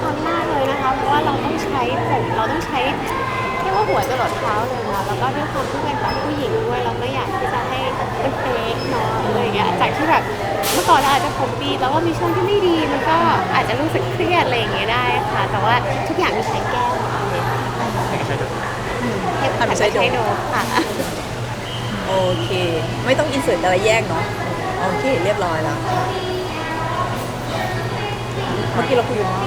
ทำมากเลยนะคะ เพราะว่าเราต้องใช้ผมเราต้องใช้เรียกว่าหัวจรดเท้าเลยนะแล้วก็ด้วยความที่เป็นแบบผู้หญิงด้วยเราก็อยากที่จะให้มันเฟกเนาะอะไรอย่างเงี้ยจากที่แบบเมื่อก่อนเราอาจจะผมปีแล้วว่ามีช่วงที่ไม่ดีมันก็อาจจะรู้สึกเครียดอะไรอย่างเงี้ยได้ค่ะ แต่ว่าทุกอย่างมีใช้แก้หมดเลยใช่ดูเทปทำให้ใช้โดมโดมค่ะโอเค ไม่ต้องอินเสิร์ตอะไรแยกเนาะโอเค เรียบร้อยแล้ว มื่อกี้เราคุยกันว่า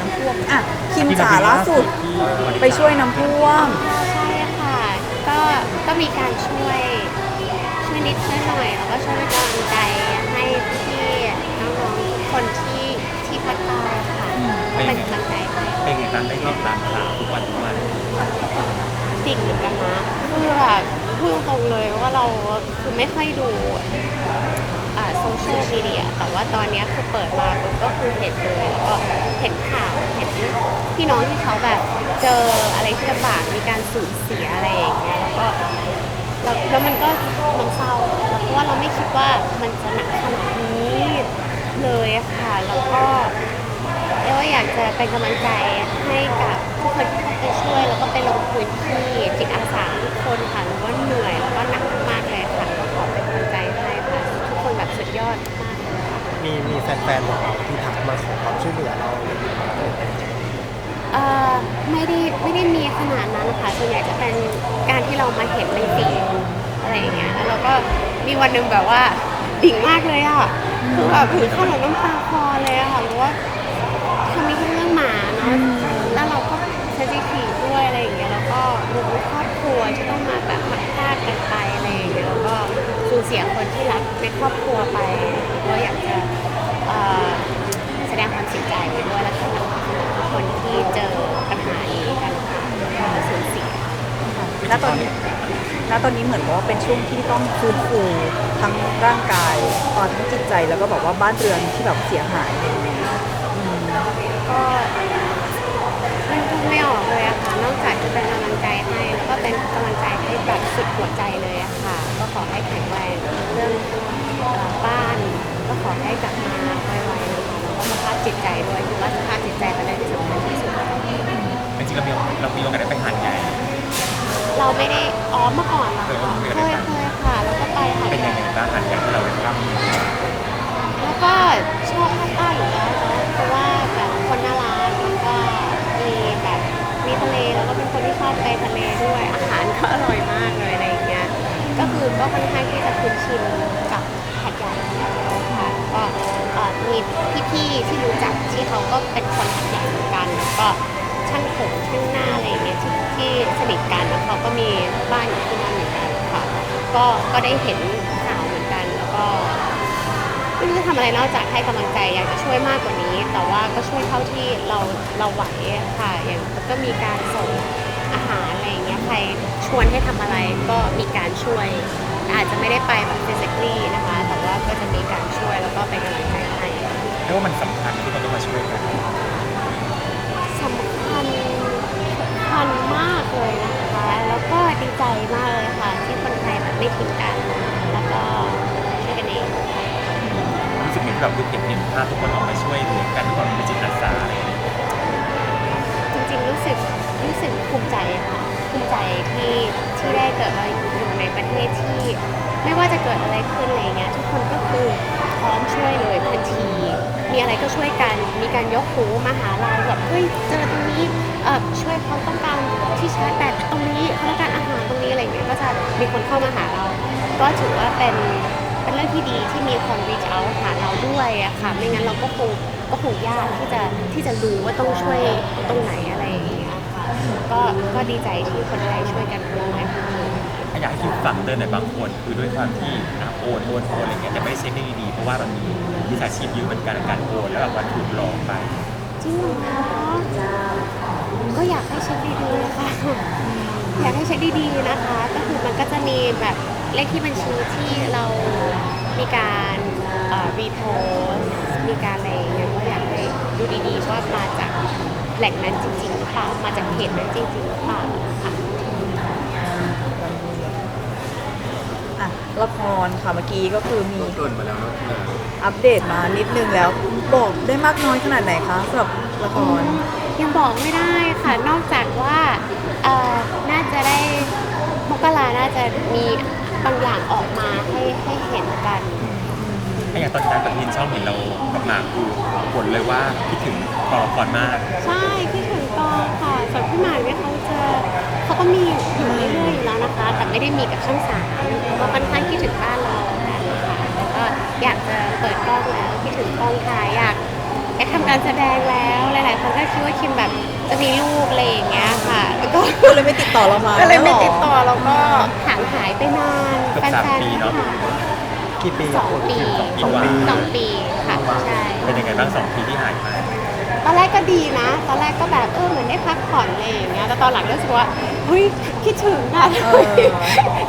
น้ำท่วมอะคิมจ๋าล่าสุด ไปช่วยน้ำท่วม ใช่ค่ะ ก็ก็มีการช่วยช่วยนิดช่วยหน่อยแล้วก็ช่วยเป็นกำลังใจให้พี่น้องๆทุกคนที่ที่ภาคใต้ค่ะก็เป็นกำลังใจให้เป็นไงบ้างได้ติดตามข่าวทุกวันทุกวันสิ่งเหมือนกันนะคือแบบพูดตรงๆเลยว่าเราคือไม่ค่อยดู โซเชียลมีเดียแต่ว่าตอนนี้คือเปิดมาปุ๊บก็คือเห็นเลยแล้วก็เห็นข่าวเห็นพี่น้องที่เขาแบบเจออะไรที่ลำบากมีการสูญเสียอะไรอย่างเงี้ยแล้วก็แล้วแล้วมันก็มันเศร้าเพราะว่าเราไม่คิดว่ามันจะหนักขนาดนี้เลยค่ะแล้วก็เรียกว่าอยากจะเป็นกำลังใจให้กับทุกคนที่เข้าไปช่วย แล้วก็ไปลงพื้นที่จิตอาสาทุกคนค่ะรู้ว่าเหนื่อยแล้วก็หนักมากเลย แบบสุดยอดมากเลยค่ะ มีมีแฟนๆของเราที่ทักมาขอความช่วยเหลือเราเอ่อไม่ได้ไม่ได้มีขนาดนั้นค่ะส่วนใหญ่จะเป็นการที่เรามาเห็นในฟีดอะไรอย่างเงี้ยแล้วเราก็มีวันหนึ่งแบบว่าดิ่งมากเลยอะคือแบบถึงขั้นแบบน้ำตาคลอเลยอะค่ะเพราะว่าทำนี้แค่เรื่องหมาเนาะแล้วเราก็เซนซิทีฟด้วยอะไรอย่างเงี้ยแล้วก็รู้ครอบครัวที่ต้องมาแบบพัดพลาดกันไปอะไรอย่างเงี้ยแล้วก็สูญเสียคนที่รักใน ครอบครัวไปก็อยากจะเอ่อแสดงความเสียใจไปด้วยแล้วก็คนที่เจอปัญหานี้กันค่ะก็สูญเสียณตอนนี้ณตอนนี้เหมือนกับว่าเป็นช่วงที่ต้องฟื้นฟูทั้งร่างกายตอนทั้งจิตใจแล้วก็แบบว่าบ้านเรือนที่แบบเสียหายอะไรอย่างเงี้ยอืมก็มันก็ไม่ออกเลยอะค่ะนอกจากจะเป็นกำลังใจให้แล้วก็เป็นกำลังใจให้แบบสุดหัวใจเลยอะค่ะ ก็ขอให้แข็งแรงเรื่องเอ่อ บ้านก็ขอให้กลับมาไวๆนะคะแล้วก็สภาพจิตใจด้วยคือว่าสภาพจิตใจเป็นเรื่องที่สำคัญที่สุด จริงๆเรามีเรามีโอกาสได้ไปหาดใหญ่ เราไม่ได้อ๋อเมื่อก่อนเหรอเคยคะเคเคยยไปเคยค่ะ แล้วก็ไปหาดเป็นใหยังญ่ไงบ้างหาดใหญ่ที่เราได้รับแล้วก็ชอบภาคใต้อยู่แล้วเนอะเพราะว่าแบบคนน่ารักแล้วก็มีแบบมีทะเลแล้วก็เป็นคนที่ชอบไปทะเลด้วยอาหารก็อร่อยมากเลยอะไรอย่างเงี้ยก็คือก็ค่อนข้างที่จะคุ้นชิน มีพี่ๆที่รู้จักที่เขาก็เป็นคนหัดใหญ่เหมือนกันแล้วก็ช่างผมช่างหน้าอะไรอย่างเงี้ยที่ที่สนิทกันแล้วเขาก็มีบ้านอยู่ที่นั่นเหมือนกันค่ะ ก็ก็ได้เห็นข่าวเหมือนกันแล้วก็ไม่รู้จะทำอะไรนอกจากให้กำลังใจอยากจะช่วยมากกว่านี้ แต่ว่าก็ช่วยเท่าที่เราเราไหวค่ะ อย่างก็มีการส่งอาหารอะไรอย่างเงี้ยใครชวนให้ทำอะไรก็มีการช่วย อาจจะไม่ได้ไปแบบ physically นะคะ แต่ว่าก็จะมีการช่วยแล้วก็เป็นกำลังใจ เรียกว่ามันสำคัญที่เราต้องมาช่วยกันสำคัญสำคัญมากเลยนะคะ แล้วก็ดีใจมากเลยค่ะ ที่คนไทยแบบไม่ทิ้งกัน แล้วก็ช่วยกันเองรู้สึกเห็นแบบดูเห็นเห็นภาพทุกคนออกมาช่วยเหลือกันทุกคนเป็นจิตอาสาอะไรอย่างเงี้ยจริงๆรู้สึกรู้สึกภูมิใจค่ะภูมิใจที่ที่ได้เกิดมาอยู่ในประเทศที่ ไม่ว่าจะเกิดอะไรขึ้นอะไรเงี้ยทุกคนก็คือ ร้อมช่วยเลยทันที มีอะไรก็ช่วยกัน มีการยกหูมาหาเราแบบเฮ้ยเจอตรงนี้เออช่วยเขาต้องการที่ชาร์จแบตตรงนี้เขาต้องการอาหารตรงนี้อะไรเงี้ยก็จะมีคนเข้ามาหาเรา ก็ถือว่าเป็นเป็นเรื่องที่ดีที่มีคน reach out หาเราด้วยอะค่ะไม่งั้นเราก็คงก็คงยากที่จะที่จะรู้ว่าต้องช่วยตรงไหนอะไรอย่างเงี้ยค่ะก็ก็ดีใจที่คนไทยช่วยกันร่วมกัน อยากให้คิดฝังเตือนในบางคนคือด้วยความที่อะโอนโอนโอนอะไรเงี้ยแต่ไม่ได้เช็คได้ดีๆเพราะว่ามันมีมิจฉาชีพเยอะเหมือนกันในการโอนแล้วแบบว่าถูกหลอกไป จริงเหรอก็อยากให้เช็คดีๆนะคะอยากให้เช็คดีๆนะคะ ก็คือมันก็จะมีแบบเลขที่บัญชีที่เรามีการรีโพสมีการอะไรอย่างเงี้ยก็อยากให้ดูดีๆว่ามาจากแหล่งนั้นจริงๆหรือเปล่ามาจากเพจนั้นจริงๆหรือเปล่าค่ะ อะ ละครค่ะเมื่อกี้ก็คือมีเกินมาแล้วนะอัปเดตมานิดนึงแล้วบอกได้มากน้อยขนาดไหนคะสำหรับละคร ยังบอกไม่ได้ค่ะ นอกจากว่าเอ่อน่าจะได้มกราน่าจะมีบางอย่างออกมาให้ให้เห็นกัน ถ้าอย่างตอนการปฏิทินช่องเห็นเรากับหมากคือบ่นเลยว่าคิดถึงกองละครมาก ใช่คิด หมากเนี่ยเขาจะเขาก็มีอยู่เรื่อยๆอยู่แล้วนะคะ แต่ไม่ได้มีกับช่องสามก็ค่อนข้างคิดถึงบ้านเรากันค่ะแล้วก็อยากจะเปิดกล้องแล้วคิดถึงกองถ่ายอยากอยากทำการแสดงแล้วหลายๆคนก็คิดว่าคิมแบบจะมีลูกอะไรอย่างเงี้ยค่ะแล้วก็ก็เลยไม่ติดต่อเรามาก็เลยไม่ติดต่อแล้วก็ห่างหายไปนานเกือบแฟสามนปีๆเนอะค่ะกี่ปีสองปี สองปีสองปีค่ะ ใช่ เป็นยังไงบ้างสองปีที่หายไป ตอนแรกก็ดีนะ ตอนแรกก็แบบเออเหมือนได้พักผ่อนอะไรอย่างเงี้ยแต่ตอนหลังรู้สึกว่าเฮ้ยคิดถึงนะทำไม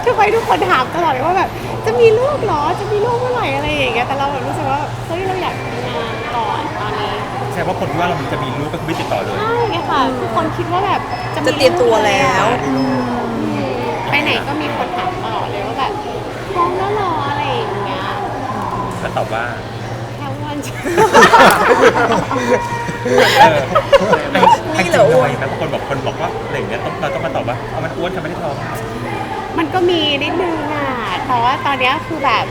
ทำไมทุกคนถามตลอดเลยว่าแบบจะมีลูกเหรอจะมีลูกเมื่อไหร่อะไรอย่างเงี้ยแต่เราแบบรู้สึกว่าเฮ้ยเราอยากทำงานก่อนตอนนี้แสดงว่าคนที่ว่าเราจะมีลูกก็คือไม่ติดต่อเลยใช่ค่ะทุกคนคิดว่าแบบจะจะเตรียมตัวแล้ว ไปไหนก็มีคนถามตลอดเลยว่าแบบท้องแล้วเหรออะไรอย่างเงี้ยแล้วตอบว่าแค่วั นเออไอ้จริงทำไมนะบางคนบอกคนบอกว่าอะไรอย่างเงี้ยต้องเราต้องมาตอบว่าเอามันอ้วนทำไม่ได้ท้องมันก็มีนิดนึงอะแต่ว่าตอนเนี้ยคือแบบ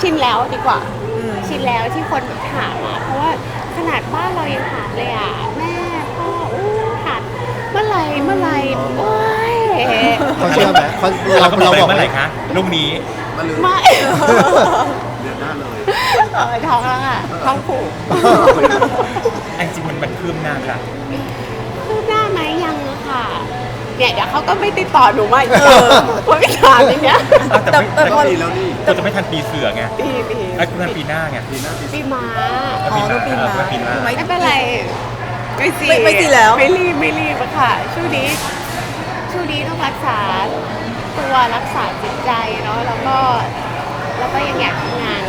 ชินแล้วดีกว่า ชินแล้วที่คนถามอะเพราะว่าขนาดบ้านเรายังถามเลยอะแม่พ่ออู้ถามเมื่อไหรเมื่อไหรโอ้ยเขาเชื่อไหมเขาเราเราก็บอกเราไปบอกเมื่อไหร่คะลูกนี้ ไม่ เออท้องแล้วอะท้องผูกไอ้จริงมันมันคืบหน้าค่ะคืบหน้าไหมยังอะค่ะ เนี่ยเดี๋ยวเขาก็ไม่ติดต่อหนูมาอีกเออว่าไม่ถามอย่างเงี้ยอ้าวแต่ไม่แต่แต่พอก็จะไม่ทันปีเสือไงปีปีไอ้คุณทันปีหน้าไงปีหน้าปีม้าก็อ๋ปีอหน้าต้องปีเออมาก็ปีหน้าไม่ไม่เป็นไรไม่ซีไม่ไม่ซีแล้ว ไม่รีบไม่รีบอะค่ะ ช่วงนี้ช่วงนี้ต้องรักษาตัวรักษาจิตใจเนาะแล้วก็ แล้วก็ยังอยากทำงาน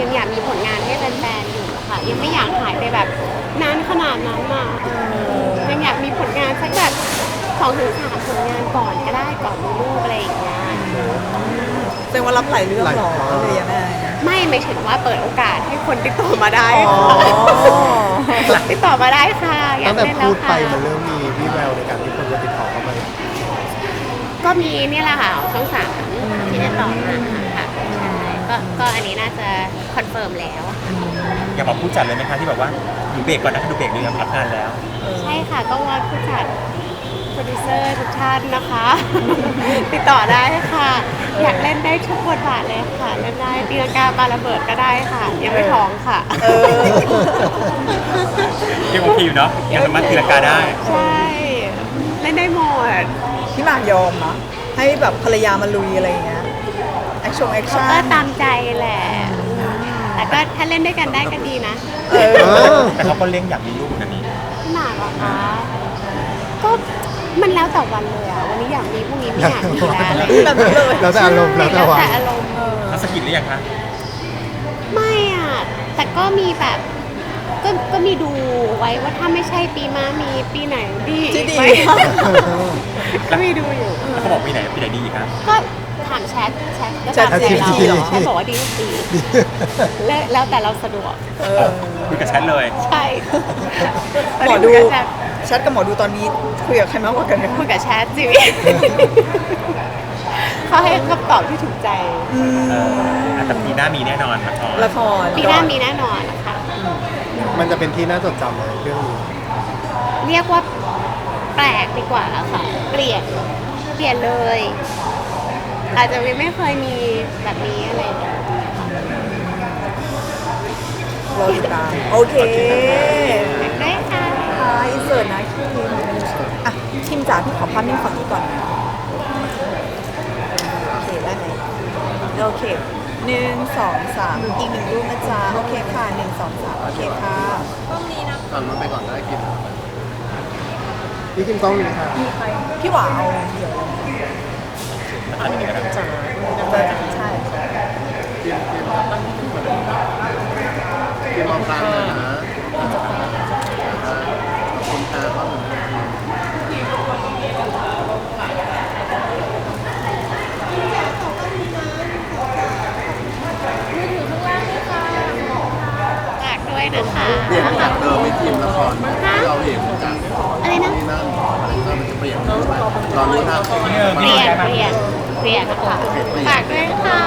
ยังอยากมีผลงานให้แฟนๆอยู่อะค่ะ ยังไม่อยากหายไปแบบนานขนาดนั้นอะยังอยากมีผลงานสักแบบสองถึงสามผลงานก่อนก็ได้ก่อนมีลูกอะไรอย่างเงี้ยแสดงว่ารับหลายเรื่องเหรอเลยยังไงไม่ไม่ถึงว่าเปิดโอกาสให้คนติดต่อมาได้อ๋อค่ะติดต่อมาได้ค่ะอยาตั้กงแต่เล่นแล้พูวดไปค่ะ มันเริ่มมีวี่แววในการที่คนจะติดต่อเข้ามา ก็มีเนี่ยแหละค่ะช่องสามที่ติดต่อมาค่ะใช่ ก็ก็อันนี้น่าจะคอนเฟิร์มแล้ว อย่าบอกผู้จัดเลยไหมคะที่แบบว่าดูเบรกก่อนนะดูเบรกดูยังรับงานแล้ว ใช่ค่ะก็วอนผู้จัดโปรดิวเซอร์ทุกท่านนะคะ ติดต่อได้ค่ะ อยากเล่นได้ทุกบทบาทเลยค่ะ เล่นได้ตีลังกาปาระเบิดก็ได้ค่ะ ยังไม่ท้องค่ะเออยังโอเคอยู่เนาะยังสามารถตีลังกาได้ ใช่ เล่นได้หมด พี่หมากยอมนะให้แบบภรรยามาลุยอะไรอย่างเงี้ย แอคชั่นแอคเขาชั่ก็นตามใจแหละแต่ก็ถ้าเล่นด้วยกันได้ก็ดีนะเออเออแต่เขาก็เลี้ยงอยากมีลูกเหมือนกันนี่หนักเหรอคะก็มันแล้วแต่วันเลยอะวันนี้อยากมีพรุ่งนี้ไม่อยากมีแล้วอะไรอย่างเงี้ยแบบนี้เลยแล้วแต่อารมณ์แล้วแต่แล้ววันแต่อารมณ์เขาสะกิดหรือยังคะ ไม่อะ แต่ก็มีแบบก็ก็มีดูไว้ว่าถ้าไม่ใช่ปีม้ามีปีไหนดีที่ดีไหมก็มีดูอยู่แล้วเขาบอกปีไหนปีไหนดีอีกคะก็ ถามแชทแชทก็แชทตามใจเรา GPT เหรอแชทบอกว่าดีก็ดีแล้วแล้วแต่เราสะดวกเออคุยกับแชทเลย ใช่หมอดูคุยกับแชทแชทกับหมอดูตอนนี้คุยกับใครมากกว่ากันเนี่ยคุยกับแชทจิเขาให้คำตอบที่ถูกใจ อืเอมอแต่ปีหน้ามีแน่นอนละครละครปีหน้ามีแน่นอนนะคะ มันจะเป็นที่น่าจดจำเลยเรื่องนี้เรียกว่าแปลกดีกว่าค่ะ เปลี่ยน เปลี่ยนเลย อาจจะไม่เคยมีแบบนี้อะไรอย่างเงี้ยรอติดตามโอเคได้ค่ะค่ะอินเสิร์ตนะคิมอะคิมจ๋าพี่ขอภาพนิ่งฝั่งนี้ก่อนนะโอเคได้ไหมโอเคหนึ่งสองสามอีกหนึ่งรูปนะจ๊ะโอเคค่ะหนึ่งสองสามโอเคค่ะก่อนมันไปก่อนได้กินพี่กินกล้องนี้ค่ะพี่หวาเอาเดี๋ยว อันนี้เป็นจ๋าใช่มองตามนะฮะขอบคุณตาครับผมฝากด้วยนะคะ เปลี่ยนจากเดิมไม่ทีมละครที่เราเห็นจากอะไรนะ ที่นั่นก็มันจะเปลี่ยนด้วยตอนนี้ถ้าเปลี่ยนเปลี่ยนเปลี่ยน เครียดค่ะฝากด้วยค่ะ